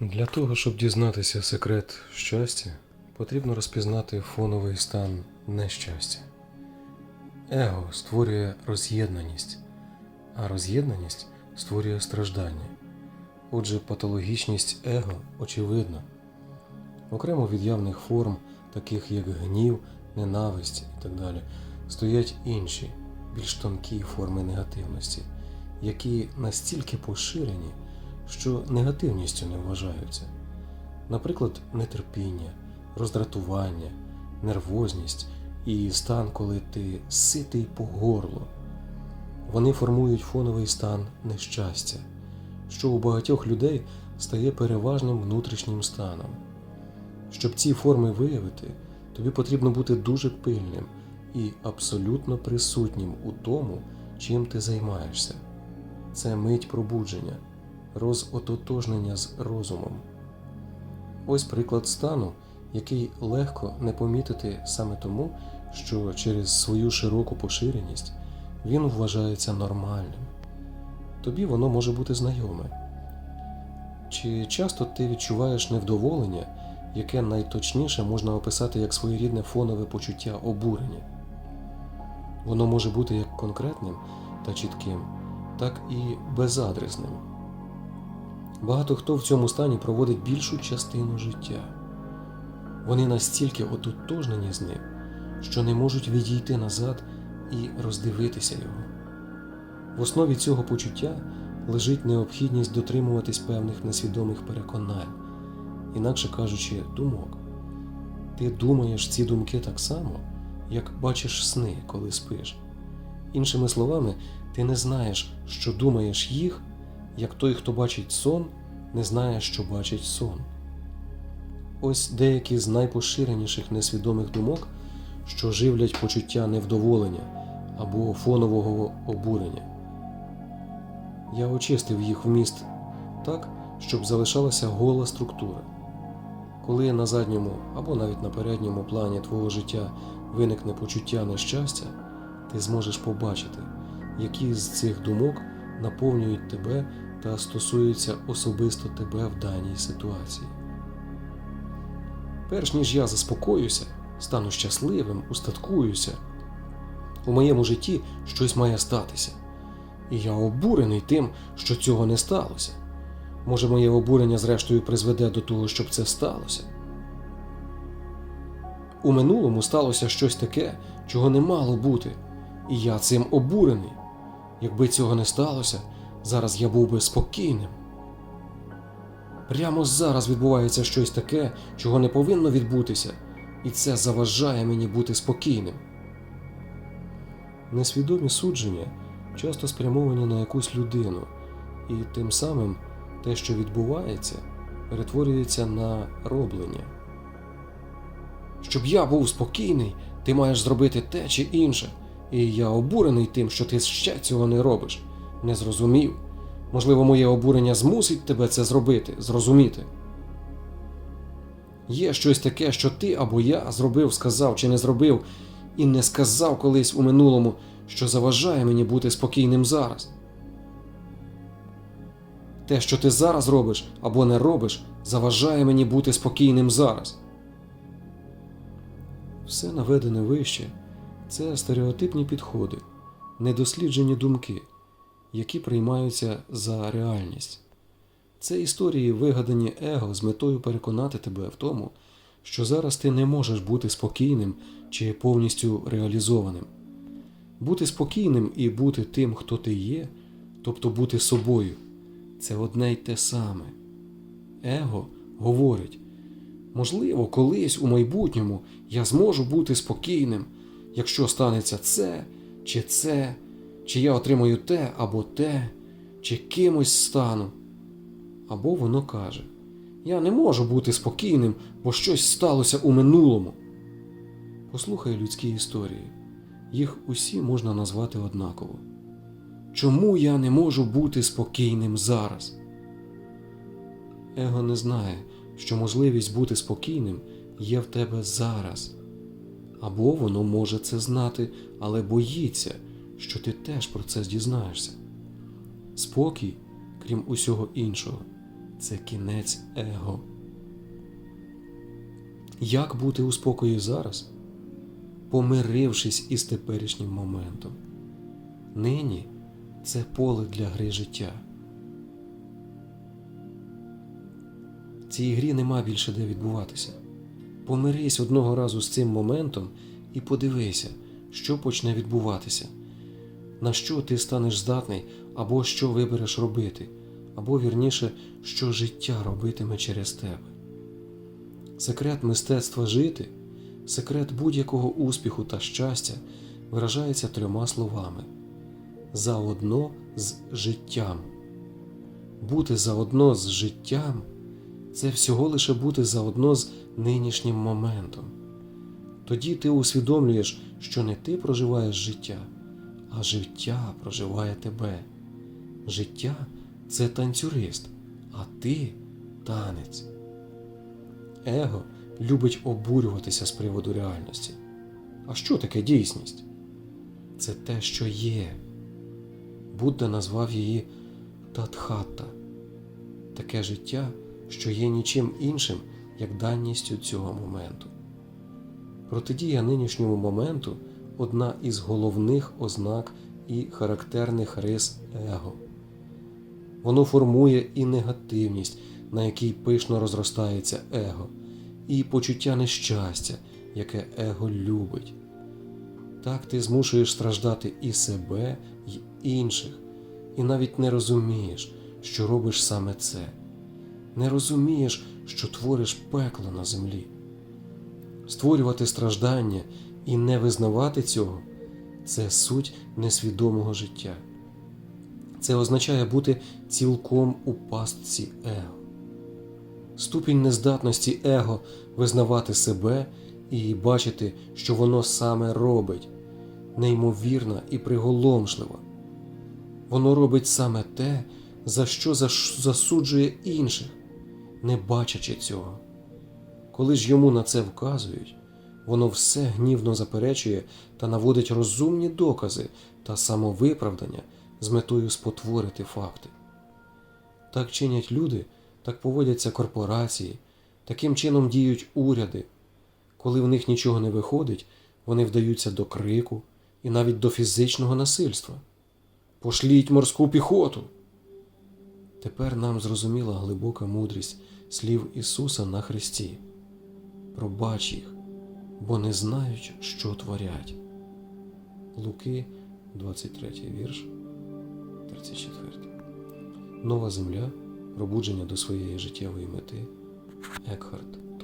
Для того, щоб дізнатися секрет щастя, потрібно розпізнати фоновий стан нещастя. Его створює роз'єднаність, а роз'єднаність створює страждання. Отже, патологічність его очевидна. Окремо від явних форм, таких як гнів, ненависть і так далі, стоять інші, більш тонкі форми негативності, які настільки поширені, що негативністю не вважаються. Наприклад, нетерпіння, роздратування, нервозність і стан, коли ти ситий по горло. Вони формують фоновий стан нещастя, що у багатьох людей стає переважним внутрішнім станом. Щоб ці форми виявити, тобі потрібно бути дуже пильним і абсолютно присутнім у тому, чим ти займаєшся. Це мить пробудження, розототожнення з розумом. Ось приклад стану, який легко не помітити саме тому, що через свою широку поширеність він вважається нормальним. Тобі воно може бути знайоме. Чи часто ти відчуваєш невдоволення, яке найточніше можна описати як своєрідне фонове почуття обурення? Воно може бути як конкретним та чітким, так і безадресним. Багато хто в цьому стані проводить більшу частину життя. Вони настільки ототожнені з ним, що не можуть відійти назад і роздивитися його. В основі цього почуття лежить необхідність дотримуватись певних несвідомих переконань, інакше кажучи, думок. Ти думаєш ці думки так само, як бачиш сни, коли спиш. Іншими словами, ти не знаєш, що думаєш їх, як той, хто бачить сон, не знає, що бачить сон. Ось деякі з найпоширеніших несвідомих думок, що живлять почуття невдоволення або фонового обурення. Я очистив їх вміст так, щоб залишалася гола структура. Коли на задньому або навіть на передньому плані твого життя виникне почуття нещастя, ти зможеш побачити, які з цих думок наповнюють тебе та стосуються особисто тебе в даній ситуації. Перш ніж я заспокоюся, стану щасливим, устаткуюся, у моєму житті щось має статися. І я обурений тим, що цього не сталося. Може, моє обурення зрештою призведе до того, щоб це сталося. У минулому сталося щось таке, чого не мало бути, і я цим обурений. Якби цього не сталося, зараз я був би спокійним. Прямо зараз відбувається щось таке, чого не повинно відбутися, і це заважає мені бути спокійним. Несвідомі судження часто спрямовані на якусь людину, і тим самим те, що відбувається, перетворюється на роблення. Щоб я був спокійний, ти маєш зробити те чи інше, і я обурений тим, що ти ще цього не робиш. Не зрозумів. Можливо, моє обурення змусить тебе це зробити, зрозуміти. Є щось таке, що ти або я зробив, сказав чи не зробив, і не сказав колись у минулому, що заважає мені бути спокійним зараз. Те, що ти зараз робиш або не робиш, заважає мені бути спокійним зараз. Все наведене вище це стереотипні підходи, недосліджені думки, які приймаються за реальність. Це історії, вигадані его з метою переконати тебе в тому, що зараз ти не можеш бути спокійним чи повністю реалізованим. Бути спокійним і бути тим, хто ти є, тобто бути собою, це одне й те саме. Его говорить: можливо, колись у майбутньому я зможу бути спокійним, якщо станеться це чи це, чи я отримаю те або те, чи кимось стану. Або воно каже: Я не можу бути спокійним, бо щось сталося у минулому. Послухай людські історії, їх усі можна назвати однаково. Чому я не можу бути спокійним зараз? Его не знає, що можливість бути спокійним є в тебе зараз. Або воно може це знати, але боїться, що ти теж про це дізнаєшся. Спокій, крім усього іншого, це кінець его. Як бути у спокої зараз, помирившись із теперішнім моментом? Нині це поле для гри життя. В цій грі нема більше де відбуватися. Помирись одного разу з цим моментом і подивися, що почне відбуватися, на що ти станеш здатний, або що вибереш робити, або вірніше, що життя робитиме через тебе. Секрет мистецтва жити, секрет будь-якого успіху та щастя виражається трьома словами: заодно з життям. Бути заодно з життям це всього лише бути заодно з нинішнім моментом. Тоді ти усвідомлюєш, що не ти проживаєш життя, а життя проживає тебе. Життя це танцюрист, а ти танець. Его любить обурюватися з приводу реальності. А що таке дійсність? Це те, що є. Будда назвав її Татхата таке життя, що є нічим іншим, як данністю цього моменту. Протидія нинішньому моменту одна із головних ознак і характерних рис его. Воно формує і негативність, на якій пишно розростається его, і почуття нещастя, яке его любить. Так ти змушуєш страждати і себе, і інших, і навіть не розумієш, що робиш саме це, не розумієш, що твориш пекло на землі. Створювати страждання і не визнавати цього це суть несвідомого життя. Це означає бути цілком у пастці его. Ступінь нездатності его визнавати себе і бачити, що воно саме робить, неймовірна і приголомшлива. Воно робить саме те, за що засуджує інших, не бачачи цього. Коли ж йому на це вказують, воно все гнівно заперечує та наводить розумні докази та самовиправдання з метою спотворити факти. Так чинять люди, так поводяться корпорації, таким чином діють уряди. Коли в них нічого не виходить, вони вдаються до крику і навіть до фізичного насильства. Пошліть морську піхоту. Тепер нам зрозуміла глибока мудрість слів Ісуса на Христі. Пробач їх, бо не знають, що творять. Луки, 23 вірш, 34. Нова земля, пробудження до своєї життєвої мети. Екхарт